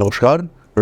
নমস্কার,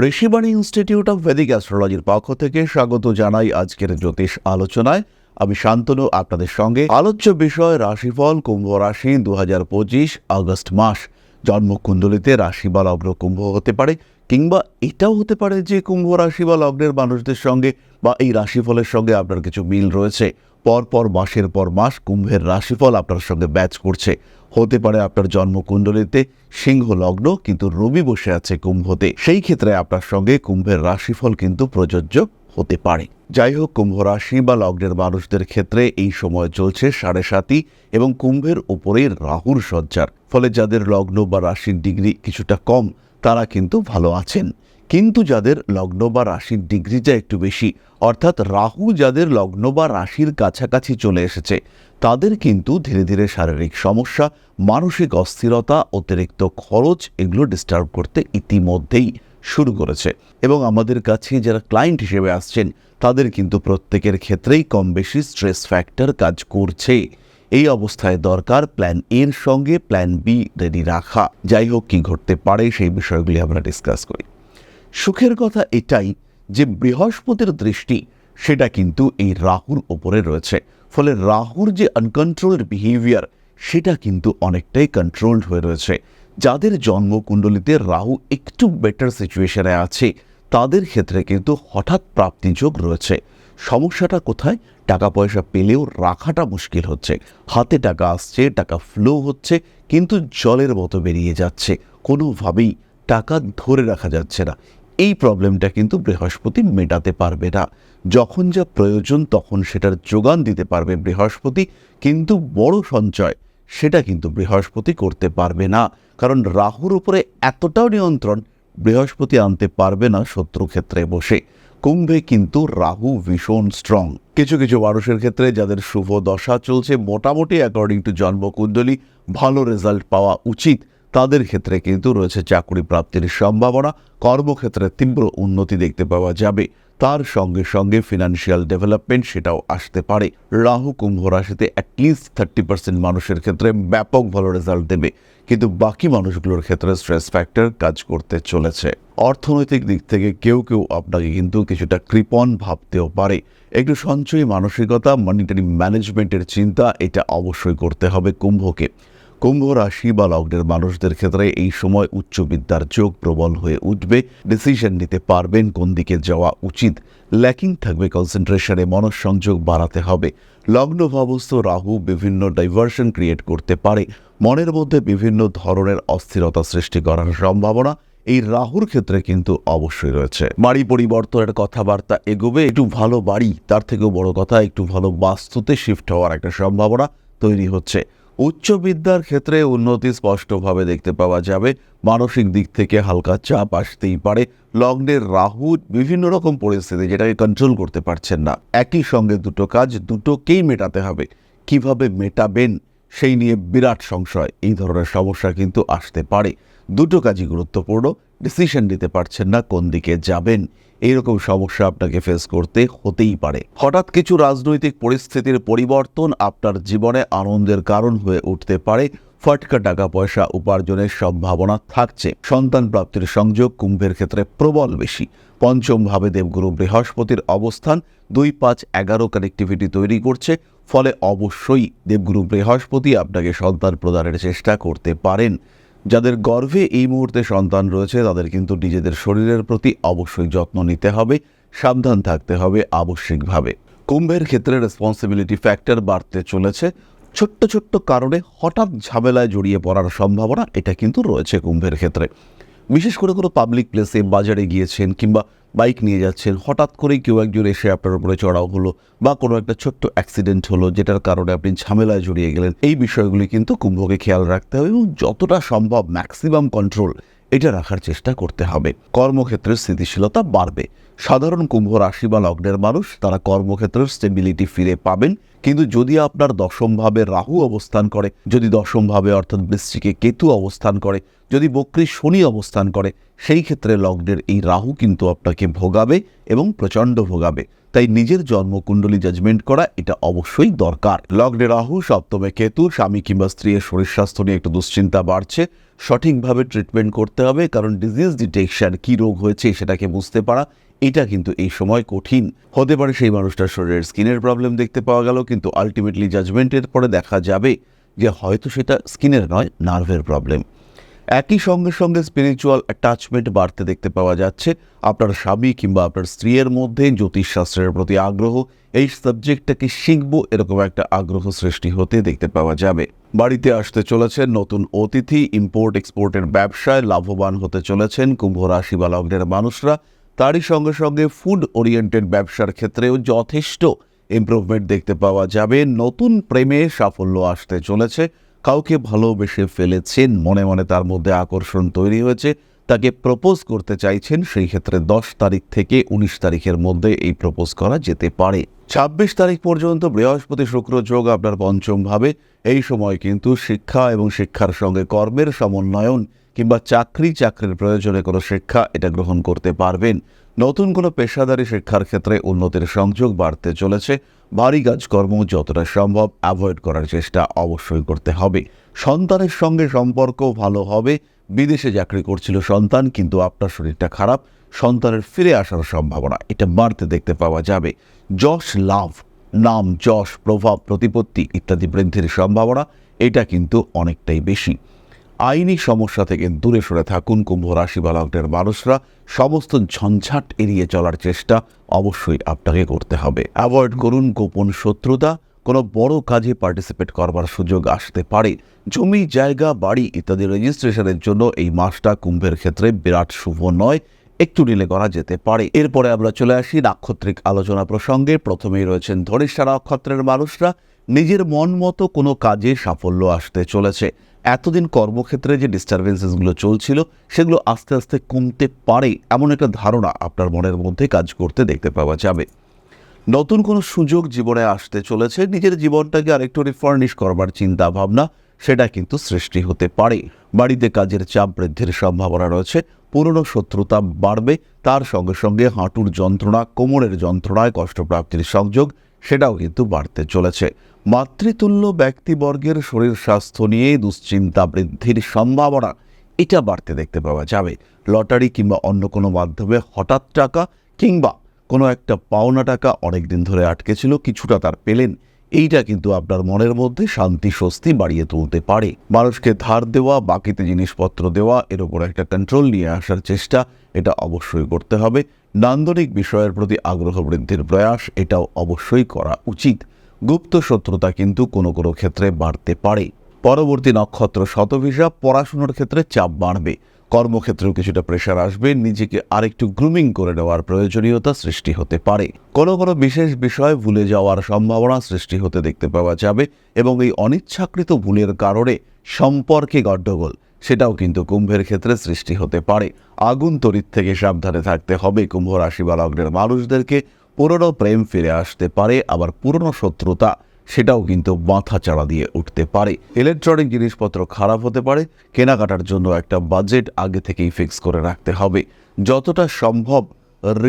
Rishibani institute of Vedic অ্যাস্ট্রোলজির পক্ষ থেকে স্বাগত জানাই আজকের জ্যোতিষ আলোচনায়। আমি শান্তনু, আপনাদের সঙ্গে। আলোচ্য বিষয় রাশিফল, কুম্ভ রাশি দু হাজার পঁচিশ, আগস্ট মাস। জন্মকুণ্ডলিতে রাশি বা লগ্ন কুম্ভ হতে পারে, কিংবা এটাও হতে পারে যে কুম্ভ রাশি বা লগ্নের মানুষদের সঙ্গে বা এই রাশিফলের সঙ্গে আপনার কিছু মিল রয়েছে। পর পর মাসের পর মাস কুম্ভের রাশিফল আপনার সঙ্গে ব্যাচ করছে। হতে পারে আপনার জন্মকুণ্ডলিতে সিংহ লগ্ন, কিন্তু রবি বসে আছে কুম্ভতে। সেই ক্ষেত্রে আপনার সঙ্গে কুম্ভের রাশিফল কিন্তু প্রযোজ্য হতে পারে। যাই হোক, কুম্ভ রাশি বা লগ্নের মানুষদের ক্ষেত্রে এই সময় চলছে সাড়ে সাতই এবং কুম্ভের উপরে রাহুর সজ্জার। ফলে যাদের লগ্ন বা রাশির ডিগ্রি কিছুটা কম, তারা কিন্তু ভালো আছেন। কিন্তু যাদের লগ্ন বা রাশির ডিগ্রিটা একটু বেশি, অর্থাৎ রাহু যাদের লগ্ন বা রাশির কাছাকাছি চলে এসেছে তাদের কিন্তু ধীরে ধীরে শারীরিক সমস্যা, মানসিক অস্থিরতা, অতিরিক্ত খরচ এগুলো ডিস্টার্ব করতে ইতিমধ্যেই শুরু করেছে। এবং আমাদের কাছে যারা ক্লায়েন্ট হিসেবে আসছেন, তাদের কিন্তু প্রত্যেকের ক্ষেত্রেই কম বেশি স্ট্রেস ফ্যাক্টর কাজ করছে। এই অবস্থায় দরকার প্ল্যান এর সঙ্গে প্ল্যান বি রেডি রাখা। যাই হোক, কি ঘটতে পারে সেই বিষয়গুলি আমরা ডিসকাস করি। সুখের কথা এটাই যে বৃহস্পতির দৃষ্টি, সেটা কিন্তু এই রাহুর ওপরে রয়েছে। ফলে রাহুর যে আনকন্ট্রোলড বিহেভিয়ার সেটা কিন্তু অনেকটাই কন্ট্রোলড হয়ে রয়েছে। যাদের জন্মকুণ্ডলিতে রাহু একটু বেটার সিচুয়েশনে আছে, তাদের ক্ষেত্রে কিন্তু হঠাৎ প্রাপ্তিযোগ রয়েছে। সমস্যাটা কোথায়? টাকা পয়সা পেলেও রাখাটা মুশকিল হচ্ছে। হাতে টাকা আসছে, টাকা ফ্লো হচ্ছে, কিন্তু জলের মতো বেরিয়ে যাচ্ছে। কোনোভাবেই টাকা ধরে রাখা যাচ্ছে না। এই প্রবলেমটা কিন্তু বৃহস্পতি মেটাতে পারবে না। যখন যা প্রয়োজন তখন সেটার যোগান দিতে পারবে বৃহস্পতি, কিন্তু বড় সঞ্চয় সেটা কিন্তু বৃহস্পতি করতে পারবে না। কারণ রাহুর উপরে এতটাও নিয়ন্ত্রণ বৃহস্পতি আনতে পারবে না শত্রু ক্ষেত্রে বসে। কুম্ভে কিন্তু রাহু ভীষণ স্ট্রং কিছু কিছু মানুষের ক্ষেত্রে যাদের শুভ দশা চলছে, মোটামুটি অ্যাকর্ডিং টু জন্মকুণ্ডলী, ভালো রেজাল্ট পাওয়া উচিত। তাদের ক্ষেত্রে কিন্তু রয়েছে চাকরি প্রাপ্তির সম্ভাবনা। কর্মক্ষেত্রে তীব্র উন্নতি দেখতে পাওয়া যাবে। তার সঙ্গে সঙ্গে ফিনান্সিয়াল ডেভেলপমেন্ট সেটাও আসতে পারে। রাহু কুম্ভ রাশিতে অ্যাটলিস্ট থার্টি পার্সেন্ট মানুষের ক্ষেত্রে ব্যাপক ভালো রেজাল্ট দেবে। কিন্তু বাকি মানুষগুলোর ক্ষেত্রে স্ট্রেস ফ্যাক্টর কাজ করতে চলেছে। অর্থনৈতিক দিক থেকে কেউ কেউ আপনাকে কিন্তু কিছুটা কৃপণ ভাবতেও পারে। একটু সঞ্চয়ী মানসিকতা মনিটারি ম্যানেজমেন্টের চিন্তা, এটা অবশ্যই করতে হবে কুম্ভকে। কুম্ভ রাশি বা লগ্নের মানুষদের ক্ষেত্রে এই সময় উচ্চ বিদ্যার যোগ প্রবল হয়ে উঠবে। ডিসিশন নিতে পারবেন কোন দিকে যাওয়া উচিত। ল্যাকিং থাকবে কনসেন্ট্রেশনে মনঃসংযোগ বাড়াতে হবে। লগ্ন ভাবস্থ রাহু বিভিন্ন ডাইভার্সন ক্রিয়েট করতে পারে। মনের মধ্যে বিভিন্ন ধরনের অস্থিরতা সৃষ্টি করার সম্ভাবনা এই রাহুর ক্ষেত্রে কিন্তু অবশ্যই রয়েছে। বাড়ি পরিবর্তনের কথাবার্তা এগোবে, একটু ভালো বাড়ি, তার থেকেও বড় কথা, একটু ভালো বাস্তুতে শিফট হওয়ার একটা সম্ভাবনা তৈরি হচ্ছে। উচ্চ বিদ্যার ক্ষেত্রে উন্নতি স্পষ্টভাবে দেখতে পাওয়া যাবে। মানসিক দিক থেকে হালকা চাপ আসতেই পারে। লগ্নের রাহু বিভিন্ন রকম পরিস্থিতি যেটাকে কন্ট্রোল করতে পারছেন না। একই সঙ্গে দুটো কাজ দুটোকেই মেটাতে হবে। কীভাবে মেটাবেন সেই নিয়ে বিরাট সংশয়। এই ধরনের সমস্যা কিন্তু আসতে পারে। দুটো কাজই গুরুত্বপূর্ণ। ডিসিশন নিতে পারছেন না কোন দিকে যাবেন। এইরকম সমস্যা আপনাকে ফেস করতে হতেই পারে। হঠাৎ কিছু রাজনৈতিক পরিস্থিতির পরিবর্তন আপনার জীবনে আনন্দের কারণ হয়ে উঠতে পারে। ফটকা টাকা পয়সা উপার্জনের সম্ভাবনা থাকছে। সন্তান প্রাপ্তির সংযোগ কুম্ভের ক্ষেত্রে প্রবল বেশি। পঞ্চম ভাবে দেবগুরু বৃহস্পতির অবস্থান দুই পাঁচ এগারো কানেক্টিভিটি তৈরি করছে। ফলে অবশ্যই দেবগুরু বৃহস্পতি আপনাকে সন্তান প্রদানের চেষ্টা করতে পারেন। যাদের গর্ভে এই মুহূর্তে সন্তান রয়েছে, তাদের কিন্তু নিজেদের শরীরের প্রতি অবশ্যই যত্ন নিতে হবে, সাবধান থাকতে হবে আবশ্যিকভাবে। কুম্ভের ক্ষেত্রে রেসপন্সিবিলিটি ফ্যাক্টর বাড়তে চলেছে। ছোট্ট ছোট্ট কারণে হঠাৎ ঝামেলায় জড়িয়ে পড়ার সম্ভাবনা, এটা কিন্তু রয়েছে কুম্ভের ক্ষেত্রে। বিশেষ করে কোনো পাবলিক প্লেসে বাজারে গিয়েছেন কিংবা বাইক নিয়ে যাচ্ছেন, হঠাৎ করেই কেউ একজন এসে আপনার উপরে চড়াও হলো বা কোনো একটা ছোট্ট অ্যাক্সিডেন্ট হলো যেটার কারণে আপনি ঝামেলায় জড়িয়ে গেলেন, এই বিষয়গুলি কিন্তু কুম্ভকে খেয়াল রাখতে হবে এবং যতটা সম্ভব ম্যাক্সিমাম কন্ট্রোল এটা রাখার চেষ্টা করতে হবে। কর্মক্ষেত্রের স্থিতিশীলতা বাড়বে। সাধারণ কুম্ভ রাশি বা লগ্নের মানুষ, তারা কর্মক্ষেত্রের স্টেবিলিটি ফিরে পাবেন। কিন্তু যদি আপনার দশমভাবে রাহু অবস্থান করে, যদি দশমভাবে অর্থাৎ বৃশ্চিকে কেতু অবস্থান করে, যদি বক্রী শনি অবস্থান করে, সেই ক্ষেত্রে লগ্নের এই রাহু কিন্তু আপনাকে ভোগাবে এবং প্রচণ্ড ভোগাবে। তাই নিজের জন্মকুণ্ডলী জাজমেন্ট করা এটা অবশ্যই দরকার। লগ্নে রাহু, সপ্তমে কেতু, স্বামী কিংবা স্ত্রীর শরীর স্বাস্থ্য নিয়ে একটু দুশ্চিন্তা বাড়ছে। সঠিকভাবে ট্রিটমেন্ট করতে হবে, কারণ ডিজিজ ডিটেকশন কি রোগ হয়েছে সেটাকে বুঝতে পারা, এটা কিন্তু এই সময় কঠিন। হতে পারে সেই মানুষটার শরীরের স্কিনের প্রবলেম দেখতে পাওয়া গেল, কিন্তু আলটিমেটলি জাজমেন্টের পরে দেখা যাবে যে হয়তো সেটা স্কিনের নয় নার্ভের প্রবলেম একই সঙ্গে সঙ্গে স্পিরিচুয়াল অ্যাটাচমেন্ট বাড়তে দেখতে পাওয়া যাচ্ছে। আপনার স্বামী কিংবা আপনার স্ত্রীর মধ্যে জ্যোতিষশাস্ত্রের প্রতি আগ্রহ, এই সাবজেক্টটাকে শিখব এরকম একটা আগ্রহ সৃষ্টি হতে দেখতে পাওয়া যাবে। বাড়িতে আসতে চলেছেন নতুন অতিথি ইম্পোর্ট এক্সপোর্টের ব্যবসায় লাভবান হতে চলেছেন কুম্ভ রাশি বা লগ্নের মানুষরা। তারই সঙ্গে সঙ্গে ফুড ওরিয়েন্টেড ব্যবসার ক্ষেত্রেও যথেষ্ট ইমপ্রুভমেন্ট দেখতে পাওয়া যাবে। নতুন প্রেমে সাফল্য আসতে চলেছে। কাউকে ভালোবেসে ফেলেছেন, মনে মনে তার মধ্যে আকর্ষণ তৈরি হয়েছে, তাকে প্রপোজ করতে চাইছেন, সেই ক্ষেত্রে দশ তারিখ থেকে উনিশ তারিখের মধ্যে এই প্রপোজ করা যেতে পারে। ছাব্বিশ তারিখ পর্যন্ত বৃহস্পতি শুক্র যোগ আপনার পঞ্চম ভাবে, এই সময় কিন্তু শিক্ষা এবং শিক্ষার সঙ্গে কর্মের সমন্বয়ন কিংবা চাকরি চাকরির প্রয়োজনে কোনো শিক্ষা এটা গ্রহণ করতে পারবেন। নতুন কোনো পেশাদারি শিক্ষার ক্ষেত্রে উন্নতির সংযোগ বাড়তে চলেছে। ভারী কাজকর্ম যতটা সম্ভব অ্যাভয়েড করার চেষ্টা অবশ্যই করতে হবে। সন্তানের সঙ্গে সম্পর্ক ভালো হবে। বিদেশে চাকরি করছিল সন্তান, কিন্তু আপনার শরীরটা খারাপ। সন্তানের ফিরে আসার সম্ভাবনা, এটা বাড়তে দেখতে পাওয়া যাবে। যশ লাভ, নাম যশ, প্রভাব, প্রতিপত্তি ইত্যাদি বৃদ্ধির সম্ভাবনা, এটা কিন্তু অনেকটাই বেশি। আইনি সমস্যা থেকে দূরে সরে থাকুন, কুম্ভ রাশি বা লগ্নের মানুষরা। সমস্ত ঝঞ্ঝাট এড়িয়ে চলার চেষ্টা অবশ্যই আপনাকে করতে হবে। অ্যাভয়েড করুন গোপন শত্রুতা। কোনো বড় কাজে পার্টিসিপেট করবার সুযোগ আসতে পারে। জমি, জায়গা, বাড়ি ইত্যাদি রেজিস্ট্রেশনের জন্য এই মাসটা কুম্ভের ক্ষেত্রে বিরাট শুভ নয়। একটু ডিলে করা যেতে পারে। এরপরে আমরা চলে আসি নাক্ষত্রিক আলোচনা প্রসঙ্গে। প্রথমেই রয়েছেন ধনিষ্ঠা নক্ষত্রের মানুষরা। নিজের মন মতো কোনো কাজে সাফল্য আসতে চলেছে। এতদিন কর্মক্ষেত্রে যে ডিস্টারবেন্সেসগুলো চলছিল, সেগুলো আস্তে আস্তে কমতে পারে এমন একটা ধারণা আপনার মনের মধ্যে কাজ করতে দেখতে পাওয়া যাবে। নতুন কোনো সুযোগ জীবনে আসতে চলেছে, নিজের জীবনটাকে আরেকটু রিফার্নিশ করবার চিন্তা ভাবনা সেটা কিন্তু সৃষ্টি হতে পারে। বাড়িতে কাজের চাপ বৃদ্ধির সম্ভাবনা রয়েছে, পুরনো শত্রুতা বাড়বে, তার সঙ্গে সঙ্গে হাঁটুর যন্ত্রণা, কোমরের যন্ত্রণায় কষ্টপ্রাপ্তির সংযোগ, সেটাও কিন্তু বাড়তে চলেছে। মাতৃতুল্য ব্যক্তিবর্গের শরীর স্বাস্থ্য নিয়ে দুশ্চিন্তা বৃদ্ধির সম্ভাবনা, এটা বাড়তে দেখতে পাওয়া যাবে। লটারি কিংবা অন্য কোনো মাধ্যমে হঠাৎ টাকা কিংবা কোনো একটা পাওনা টাকা অনেক দিন ধরে আটকে ছিল কিছুটা তার পেলেন। এইটা কিন্তু আপনার মনের মধ্যে শান্তি স্বস্তি বাড়িয়ে তুলতে পারে। মানুষকে ধার দেওয়া, বাকিতে জিনিসপত্র দেওয়া, এর উপর একটা কন্ট্রোল নিয়ে আসার চেষ্টা, এটা অবশ্যই করতে হবে। নান্দনিক বিষয়ের প্রতি আগ্রহ বৃদ্ধির প্রয়াস, এটাও অবশ্যই করা উচিত। গুপ্ত শত্রুতা কিন্তু কোনো কোনো ক্ষেত্রে বাড়তে পারে। পরবর্তী নক্ষত্র শতভিসা, পড়াশুনোর ক্ষেত্রে চাপ বাড়বে। কর্মক্ষেত্রেও কিছুটা প্রেশার আসবে, নিজেকে আরেকটু গ্রুমিং করে নেওয়ার প্রয়োজনীয়তা সৃষ্টি হতে পারে। কোনো কোনো বিশেষ বিষয় ভুলে যাওয়ার সম্ভাবনা সৃষ্টি হতে দেখতে পাওয়া যাবে এবং এই অনিচ্ছাকৃত ভুলের কারণে সম্পর্কে গণ্ডগোল, সেটাও কিন্তু কুম্ভের ক্ষেত্রে সৃষ্টি হতে পারে। আগুন তরিত থেকে সাবধানে থাকতে হবে। কুম্ভ রাশি বা লগ্নের মানুষদেরকে পুরনো প্রেম ফিরে আসতে পারে, আবার পুরনো শত্রুতা সেটাও কিন্তু মাথা চাড়া দিয়ে উঠতে পারে। ইলেকট্রনিক জিনিসপত্র খারাপ হতে পারে, কেনাকাটার জন্য একটা বাজেট আগে থেকেই ফিক্স করে রাখতে হবে। যতটা সম্ভব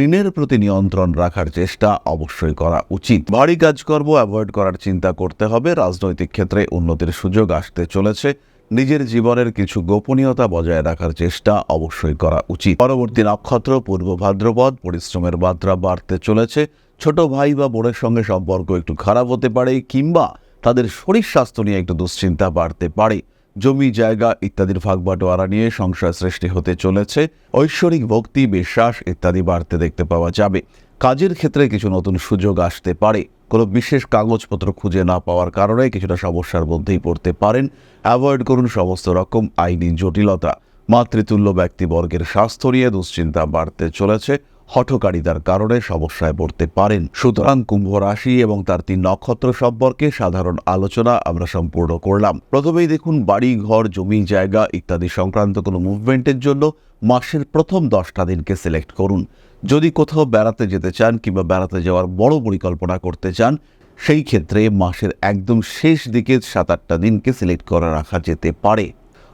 ঋণের প্রতি নিয়ন্ত্রণ রাখার চেষ্টা অবশ্যই করা উচিত। ভারী কাজকর্ম অ্যাভয়েড করার চিন্তা করতে হবে, রাজনৈতিক ক্ষেত্রে উন্নতির সুযোগ আসতে চলেছে। নিজের জীবনের কিছু গোপনীয়তা বজায় রাখার চেষ্টা অবশ্যই করা উচিত। পরবর্তী নক্ষত্র, পূর্ব ভাদ্রপদ, পরিশ্রমের মাত্রা বাড়তে চলেছে। ছোট ভাই বা বোনের সঙ্গে সম্পর্ক একটু খারাপ হতে পারে কিংবা তাদের শরীর স্বাস্থ্য নিয়ে একটু দুশ্চিন্তা বাড়তে পারে। জমি, জায়গা ইত্যাদির ভাগবাটোয়ারা নিয়ে সংশয় সৃষ্টি হতে চলেছে। ঐশ্বরিক ভক্তি, বিশ্বাস ইত্যাদি বাড়তে দেখতে পাওয়া যাবে। কাজের ক্ষেত্রে কিছু নতুন সুযোগ আসতে পারে। কোনো বিশেষ কাগজপত্র খুঁজে না পাওয়ার কারণে কিছুটা সমস্যার মধ্যেই পড়তে পারেন। অ্যাভয়েড করুন সমস্ত রকম আইনি জটিলতা। মাতৃতুল্য ব্যক্তিবর্গের স্বাস্থ্য নিয়ে দুশ্চিন্তা বাড়তে চলেছে, হঠকারিতার কারণে সমস্যায় পড়তে পারেন। সুতরাং কুম্ভ রাশি এবং তার তিন নক্ষত্র সম্পর্কে সাধারণ আলোচনা আমরা সম্পূর্ণ করলাম। প্রথমেই দেখুন বাড়ি, ঘর, জমি, জায়গা ইত্যাদি সংক্রান্ত কোনো মুভমেন্টের জন্য মাসের প্রথম দশটা দিনকে সিলেক্ট করুন। যদি কোথাও বেড়াতে যেতে চান কিংবা বেড়াতে যাওয়ার বড় পরিকল্পনা করতে চান, সেই ক্ষেত্রে মাসের একদম শেষ দিকে সাত আটটা দিনকে সিলেক্ট করে রাখা যেতে পারে।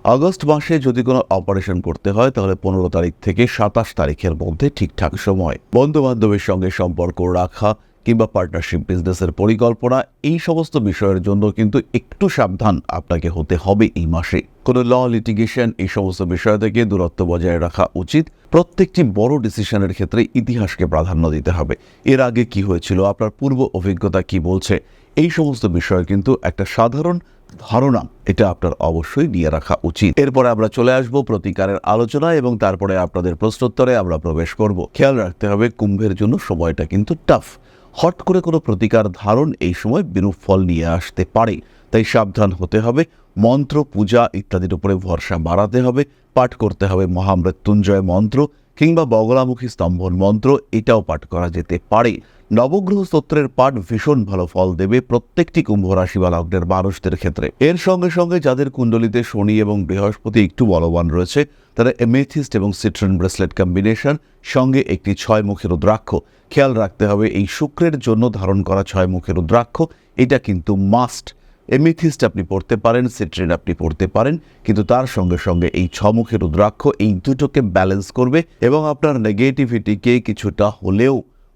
আগস্ট মাসে যদি কোনো অপারেশন করতে হয়, তাহলে পনেরো তারিখ থেকে সাতাশ তারিখের মধ্যে ঠিকঠাক সময়। বন্ধু বান্ধবের সঙ্গে সম্পর্ক রাখা কিংবা পার্টনারশিপ বিজনেসের পরিকল্পনা, এই সমস্ত বিষয়ের জন্য কিন্তু একটু সাবধান আপনাকে হতে হবে এই মাসে। কোনো ল লিটিগেশন এই সমস্ত বিষয় থেকে দূরত্ব বজায় রাখা উচিত। প্রত্যেকটি বড় ডিসিশনের ক্ষেত্রে ইতিহাসকে প্রাধান্য দিতে হবে। এর আগে কি হয়েছিল? আপনার পূর্ব অভিজ্ঞতা কি বলছে? এই সমস্ত বিষয় কিন্তু একটা সাধারণ ধারণা, এটা আপনার অবশ্যই নিয়ে রাখা উচিত। এরপরে আমরা চলে আসব প্রতিকারের আলোচনা এবং তারপরে আপনাদের প্রশ্নোত্তরে আমরা প্রবেশ করব। খেয়াল রাখতে হবে, কুম্ভের জন্য সময়টা কিন্তু টাফ হট করে কোনো প্রতিকার ধারণ এই সময় বিরূপ ফল নিয়ে আসতে পারে। তাই সাবধান হতে হবে, মন্ত্র, পূজা ইত্যাদির উপরে ভরসা বাড়াতে হবে, পাঠ করতে হবে মহামৃত্যুঞ্জয় মন্ত্র কিংবা বগলামুখী স্তম্ভন মন্ত্র, এটাও পাঠ করা যেতে পারে। নবগ্রহ স্তোত্রের পাঠ ভীষণ ভালো ফল দেবে প্রত্যেকটি কুম্ভ রাশি বা লগ্নের মানুষদের ক্ষেত্রে। এর সঙ্গে সঙ্গে যাদের কুণ্ডলিতে শনি এবং বৃহস্পতি একটু বলবান রয়েছে, তারা এমেথিস্ট এবং সিট্রন ব্রেসলেট কম্বিনেশন সঙ্গে একটি ছয় মুখের রুদ্রাক্ষ। খেয়াল রাখতে হবে, এই শুক্রের জন্য ধারণ করা ছয় মুখের রুদ্রাক্ষ, এটা কিন্তু মাস্ট এমিথিস্ট আপনি পড়তে পারেন সিট্রিন আপনি পড়তে পারেন, কিন্তু তার সঙ্গে সঙ্গে এই ছমুখের রুদ্রাক্ষ এই দুটোকে ব্যালেন্স করবে এবং আপনার নেগেটিভিটিকে কিছুটা হলেও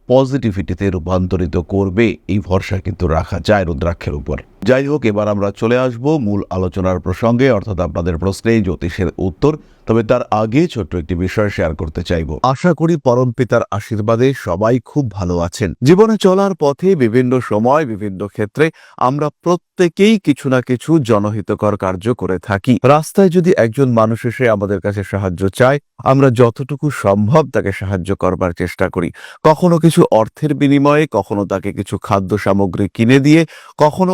পজিটিভিটিতে রূপান্তরিত করবে এই ভরসা কিন্তু রাখা যায় রুদ্রাক্ষের উপর। যাই হোক, এবার আমরা চলে আসব মূল আলোচনার প্রসঙ্গে, অর্থাৎ আপনাদের প্রশ্নে জ্যোতিষের উত্তর। তবে তার আগে ছোট্ট একটি বিষয় শেয়ার করতে চাইব। আশা করি পরম পিতার আশীর্বাদে সবাই খুব ভালো আছেন। জীবনে চলার পথে বিভিন্ন সময়, বিভিন্ন ক্ষেত্রে আমরা প্রত্যেকেই কিছু না কিছু জনহিতকর কার্য করে থাকি। রাস্তায় যদি একজন মানুষ এসে আমাদের কাছে সাহায্য চায়, আমরা যতটুকু সম্ভব তাকে সাহায্য করবার চেষ্টা করি। কখনো কিছু অর্থের বিনিময়ে, কখনো তাকে কিছু খাদ্য সামগ্রী কিনে দিয়ে, কখনো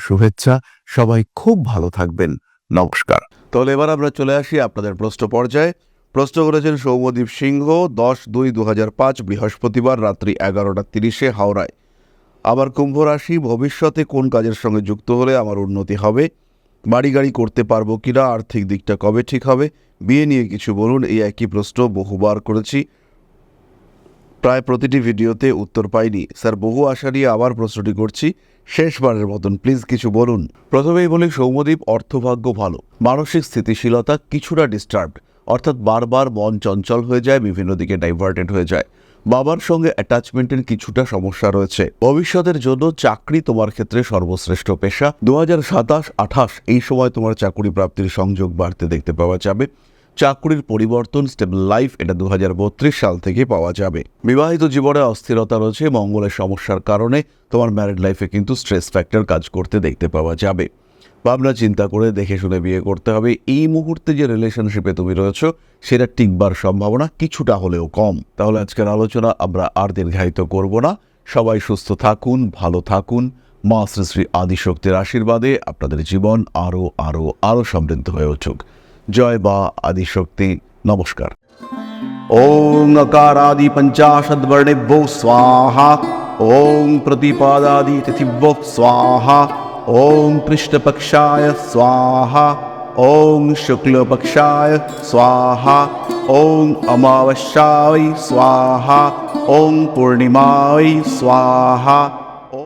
শুভেচ্ছা। সবাই খুব ভালো থাকবেন। নমস্কার। তাহলে এবার আমরা চলে আসি আপনাদের প্রশ্ন পর্যায়ে। প্রশ্ন করেছেন সৌম্যদীপ সিংহ, দশ দুই দু পাঁচ, বৃহস্পতিবার রাত্রি এগারোটা তিরিশে হাওড়ায়। আবার কুম্ভ রাশি, ভবিষ্যতে কোন কাজের সঙ্গে যুক্ত হলে আমার উন্নতি হবে? বাড়ি গাড়ি করতে পারব কিনা? আর্থিক দিকটা কবে ঠিক হবে? বিয়ে নিয়ে কিছু বলুন, এই একই প্রশ্ন বহুবার করেছি। প্রায় প্রতিটি ভিডিওতে উত্তর পাইনি। স্যার, বহু আশা নিয়ে আবার প্রশ্নটি করছি। শেষবারের মতন, প্লিজ কিছু বলুন। প্রথমেই বলি, সৌম্যদীপ অর্থভাগ্য ভালো। মানসিক স্থিতিশীলতা কিছুটা ডিস্টার্ব অর্থাৎ বারবার মন চঞ্চল হয়ে যায়, বিভিন্ন দিকে ডাইভার্টেড হয়ে যায়। বাবার সঙ্গে অ্যাটাচমেন্টের কিছুটা সমস্যা রয়েছে। ভবিষ্যতের জন্য চাকরি তোমার ক্ষেত্রে সর্বশ্রেষ্ঠ পেশা। দু হাজার সাতাশ আঠাশ এই সময় তোমার চাকরি প্রাপ্তির সংযোগ বাড়তে দেখতে পাওয়া যাবে। চাকরির পরিবর্তন স্টেবল লাইফ এটা দু হাজার বত্রিশ সাল থেকে পাওয়া যাবে। বিবাহিত জীবনে অস্থিরতা রয়েছে, মঙ্গলের সমস্যার কারণে তোমার ম্যারিড লাইফে কিন্তু স্ট্রেস ফ্যাক্টর কাজ করতে দেখতে পাওয়া যাবে। ভাবনা, চিন্তা করে দেখে শুনে বিয়ে করতে হবে। এই মুহূর্তে যে রিলেশনশিপে তুমি রয়েছো, সেটা টিকবার সম্ভাবনা কিছুটা হলেও কম। তাহলে আজকের আলোচনা আমরা আর দীর্ঘায়িত করব না। সবাই সুস্থ থাকুন, ভালো থাকুন। মা শ্রী শ্রী আদিশক্তির আশীর্বাদে আপনাদের জীবন আরও আরও আরও সমৃদ্ধ হয়ে উঠুক। जय बा आदिशक्ति। नमस्कार। ओम अकार आदि वर्णे वर्णिभ्यो स्वाहा। ओम प्रतिपादादि तिथिभ्यो स्वाहा। ओम पृष्ठपक्षाय स्वाहा। ओम शुक्लपक्षाय स्वाहा। ओम अमावस्याय स्वाहा। ओम पूर्णिमाय स्वाहा।